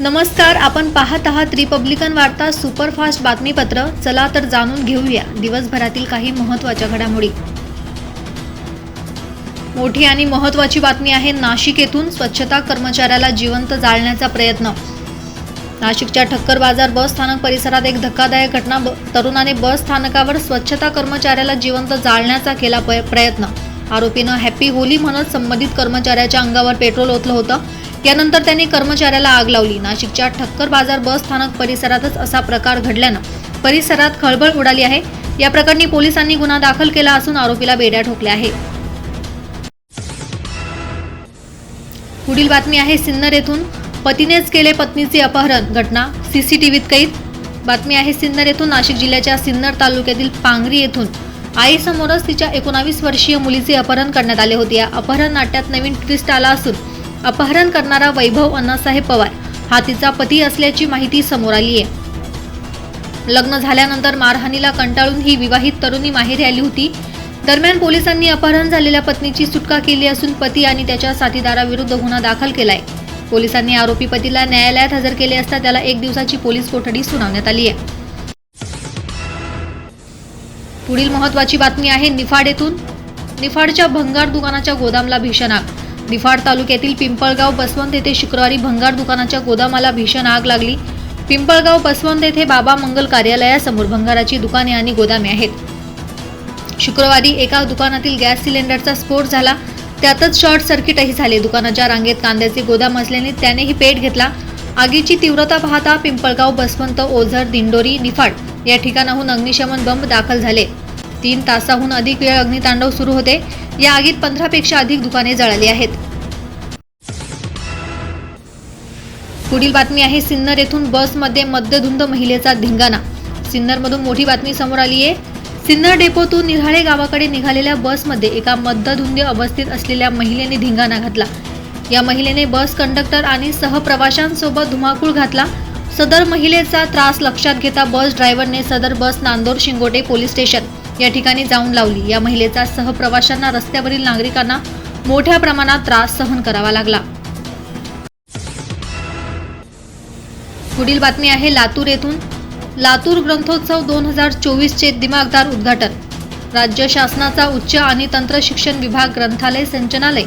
नमस्कार आपण पाहत आहात रिपब्लिकन वार्ता सुपरफास्ट बातमीपत्र. चला तर जाणून घेऊया दिवसभरातील काही महत्त्वाच्या घडामोडी. मोठी आणि महत्त्वाची बातमी आहे नाशिक येथून स्वच्छता कर्मचाऱ्याला जिवंत जाळण्याचा प्रयत्न. नाशिकच्या ठक्कर बाजार बस स्थानक परिसरात एक धक्कादायक घटना. तरुणाने बस स्थानकावर स्वच्छता कर्मचाऱ्याला जिवंत जाळण्याचा केला प- प्रयत्न. आरोपीनं हॅपी होली म्हणत संबंधित कर्मचाऱ्याच्या अंगावर पेट्रोल ओतलं होतं. यानंतर त्यांनी कर्मचाऱ्याला आग लावली. नाशिकच्या ठक्कर बाजार बस स्थानक परिसरातच असा प्रकार घडल्यानं परिसरात खळबळ उडाली आहे. या प्रकरणी पोलिसांनी गुन्हा दाखल केला असून आरोपीला बेड्या ठोकल्या आहे पुढील बातमी आहे सिन्नर येथून पतीनेच केले पत्नीचे अपहरण. घटना सीसीटीव्हीत कैद. बातमी आहे सिन्नर येथून नाशिक जिल्ह्याच्या सिन्नर तालुक्यातील पांगरी येथून. आईसमोरच तिच्या एकोणावीस वर्षीय मुलीचे अपहरण करण्यात आले होते. या अपहरण नाट्यात नवीन ट्विस्ट आला असून अपहरण करणारा वैभव अण्णासाहेब पवार हा तिचा पती असल्याची माहिती समोर आली आहे. लग्न झाल्यानंतर मारहाणीला कंटाळून ही विवाहित तरुणी माहेरी आली होती. दरम्यान पोलिसांनी अपहरण झालेल्या पत्नीची सुटका केली असून पती आणि त्याच्या साथीदाराविरुद्ध गुन्हा दाखल केलाय. पोलिसांनी आरोपी पतीला न्यायालयात हजर केले असता त्याला एक दिवसाची पोलीस कोठडी सुनावण्यात आली आहे. पुढील महत्वाची बातमी आहे निफाड येथून. निफाडच्या भंगार दुकानाच्या गोदामला भीषण आग. निफाड तालुक्यातील पिंपळगाव बसवंत येथे शुक्रवारी भंगार दुकानाच्या गोदामाला भीषण आग लागली. पिंपळगाव बसवंत येथे बाबा मंगल कार्यालयासमोर भंगाराची दुकाने आणि गोदामे आहेत. शुक्रवारी एका दुकानातील गॅस सिलेंडरचा स्फोट झाला. त्यातच शॉर्ट सर्किटही झाले. दुकानाच्या रांगेत कांद्याचे गोदाम असल्याने त्यानेही पेट घेतला. आगीची तीव्रता पाहता पिंपळगाव बसवंत ओझर दिंडोरी निफाड या ठिकाणाहून अग्निशमन बंब दाखल झाले. तीन तासाहून अधिक वेळ अग्नितांडव सुरू होते. या आगीत पंधरापेक्षा अधिक दुकाने जळाली आहेत. पुढील बातमी आहे सिन्नर येथून बसमध्ये मद्यधुंद महिलेचा धिंगाणा. सिन्नरमधून मोठी बातमी समोर आली आहे सिन्नर डेपोतून निराळे गावाकडे निघालेल्या बसमध्ये एका मद्यधुंद अवस्थेत असलेल्या महिलेने धिंगाणा घातला. या महिलेने बस कंडक्टर आणि सहप्रवाशांसोबत धुमाकूळ घातला. सदर महिलेचा त्रास लक्षात घेता बस ड्रायव्हरने सदर bus Nandur Shingote police station या ठिकाणी जाऊन लावली. या महिलेचा सहप्रवाशांना रस्त्यावरील नागरिकांना मोठ्या प्रमाणात त्रास सहन करावा लागला. पुढील बातमी आहे लातूर येथून. लातूर ग्रंथोत्सव दोन हजार चोवीसचे दिमागदार उद्घाटन. राज्य शासनाचा उच्च आणि तंत्र शिक्षण विभाग ग्रंथालय संचनालय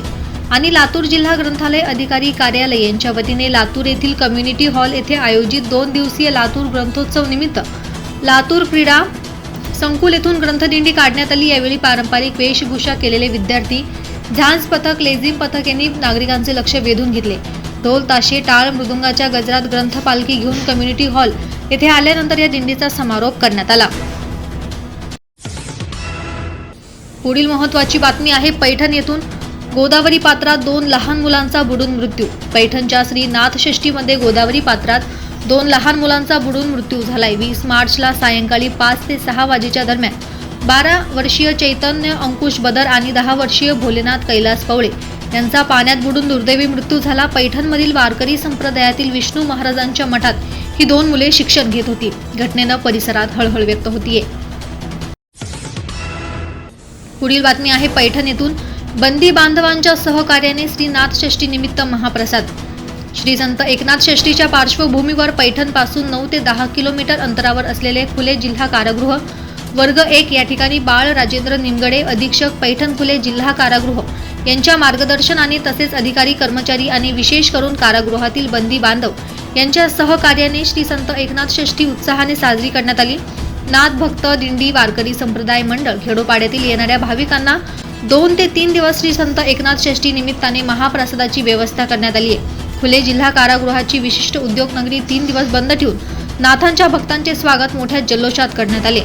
आणि लातूर जिल्हा ग्रंथालय अधिकारी कार्यालय यांच्या वतीने लातूर येथील कम्युनिटी हॉल येथे आयोजित दोन दिवसीय लातूर ग्रंथोत्सव निमित्त लातूर क्रीडा संकुल येथून ग्रंथदिंडी काढण्यात आली. यावेळी पारंपरिक वेशभूषा केलेले विद्यार्थी झांज पथक लेझिम पथक यांनी नागरिकांचे लक्ष वेधून घेतले. ढोल ताशे टाळ मृदुंगाच्या गजरात ग्रंथ पालखी घेऊन कम्युनिटी हॉल येथे आल्यानंतर या दिंडीचा समारोप करण्यात आला. पुढील महत्वाची बातमी आहे पैठण येथून. गोदावरी पात्रात दोन लहान मुलांचा बुडून मृत्यू. पैठणच्या श्री नाथषष्ठीमध्ये गोदावरी पात्रात दोन लहान मुलांचा बुडून मृत्यू झालाय. वीस मार्चला सायंकाळी पाच ते सहा वाजेच्या दरम्यान बारा वर्षीय चैतन्य अंकुश बदर आणि दहा वर्षीय भोलेनाथ कैलास पवळे यांचा पाण्यात बुडून दुर्दैवी मृत्यू झाला. पैठणमधील वारकरी संप्रदायातील विष्णू महाराजांच्या मठात ही दोन मुले शिक्षण घेत होती. घटनेनं परिसरात हळहळ व्यक्त होतीये. पुढील बातमी आहे पैठण येथून. बंदी बांधवांच्या सहकार्याने श्री नाथषष्ठी निमित्त महाप्रसाद श्री संत एकनाथ षष्ठीच्या पार्श्वभूमीवर पैठणपासून नऊ ते दहा किलोमीटर अंतरावर असलेले खुले जिल्हा कारागृह वर्ग एक या ठिकाणी बाळ राजेंद्र निमगडे अधीक्षक पैठण खुले जिल्हा कारागृह यांच्या मार्गदर्शनाने तसेच अधिकारी कर्मचारी आणि विशेष करून कारागृहातील बंदी बांधव यांच्या सहकार्याने श्री संत एकनाथ षष्ठी उत्साहाने साजरी करण्यात आली. नाथ भक्त दिंडी वारकरी संप्रदाय मंडळ खेडोपाड्यातील येणाऱ्या भाविकांना दोन ते तीन दिवस श्री संत एकनाथ षष्ठी निमित्ताने महाप्रसादाची व्यवस्था करण्यात आली आहे. खुले जिल्हा कारागृहाची विशिष्ट उद्योग नगरी तीन दिवस बंद ठेवून नाथांच्या भक्तांचे स्वागत मोठ्या जल्लोषात करण्यात आले.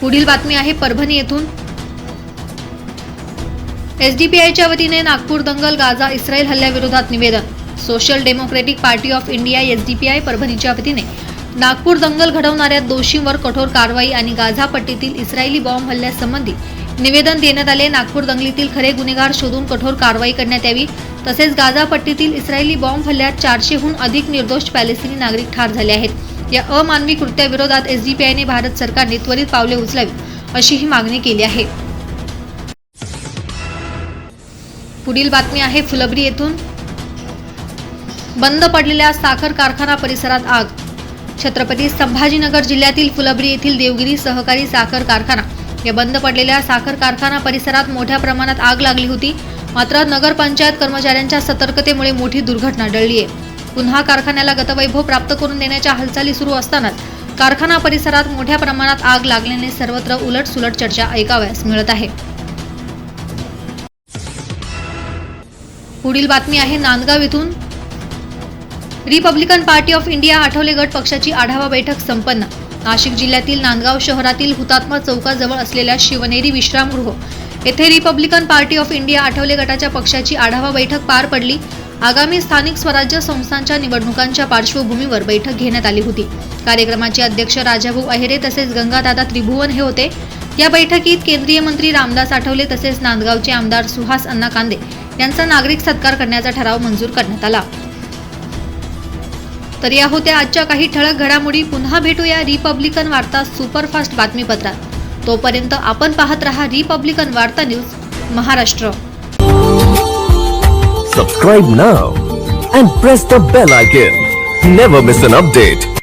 पुढील बातमी आहे परभणी येथून. एसडीपीआयच्या वतीने नागपूर दंगल गाझा इस्रायल हल्ल्याविरोधात निवेदन. Social Democratic Party of India SDPI परभणीच्या वतीने नागपूर दंगल घडवणाऱ्या दोषींवर कठोर कारवाई आणि गाझा पट्टीतील इस्रायली बॉम्ब हल्ल्यासंबंधी निवेदन देण्यात आले. नागपूर दंगलीतील खरे गुन्हेगार शोधून कठोर कारवाई करण्यात यावी. तसेच गाझापट्टीतील इस्रायली बॉम्ब हल्ल्यात चारशेहून अधिक निर्दोष पॅलेस्टिनी नागरिक ठार झाले आहेत. या अमानवी कृत्याविरोधात एसडीपीआयने भारत सरकारने त्वरित पावले उचलावी अशी ही मागणी केली आहे. पुढील बातमी आहे फुलब्री येथून. बंद पडलेल्या साखर कारखाना परिसरात आग. छत्रपती संभाजीनगर जिल्ह्यातील फुलब्री येथील देवगिरी सहकारी साखर कारखाना. या बंद पडलेल्या साखर कारखाना परिसरात मोठ्या प्रमाणात आग लागली होती. मात्र नगरपंचायत कर्मचाऱ्यांच्या सतर्कतेमुळे मोठी दुर्घटना टळली आहे. पुन्हा कारखान्याला गतवैभव प्राप्त करून देण्याच्या हालचाली सुरू असतानाच कारखाना परिसरात मोठ्या प्रमाणात आग लागल्याने सर्वत्र उलटसुलट चर्चा ऐकावयास मिळत आहे. पुढील बातमी आहे नांदगाव इथून. Republican Party of India Athawale गट पक्षाची आढावा बैठक संपन्न. नाशिक जिल्ह्यातील नांदगाव शहरातील हुतात्मा चौकाजवळ असलेल्या शिवनेरी विश्रामगृह येथे Republican Party of India Athawale गटाच्या पक्षाची आढावा बैठक पार पडली. आगामी स्थानिक स्वराज्य संस्थांच्या निवडणुकांच्या पार्श्वभूमीवर बैठक घेण्यात आली होती. कार्यक्रमाचे अध्यक्ष राजाभाऊ अहिरे तसेच गंगादादा त्रिभुवन हे होते. या बैठकीत केंद्रीय मंत्री रामदास आठवले तसेच नांदगावचे आमदार सुहास अण्णा कांदे यांचा नागरिक सत्कार करण्याचा ठराव मंजूर करण्यात आला. तर या होत्या आजच्या काही ठळक घडामोडी पुन्हा भेटूया रिपब्लिकन वार्ता सुपरफास्ट बातमीपत्रात. तोपर्यंत आपण पाहत रहा Republican Varta News Maharashtra. Subscribe now and press the bell icon never miss an update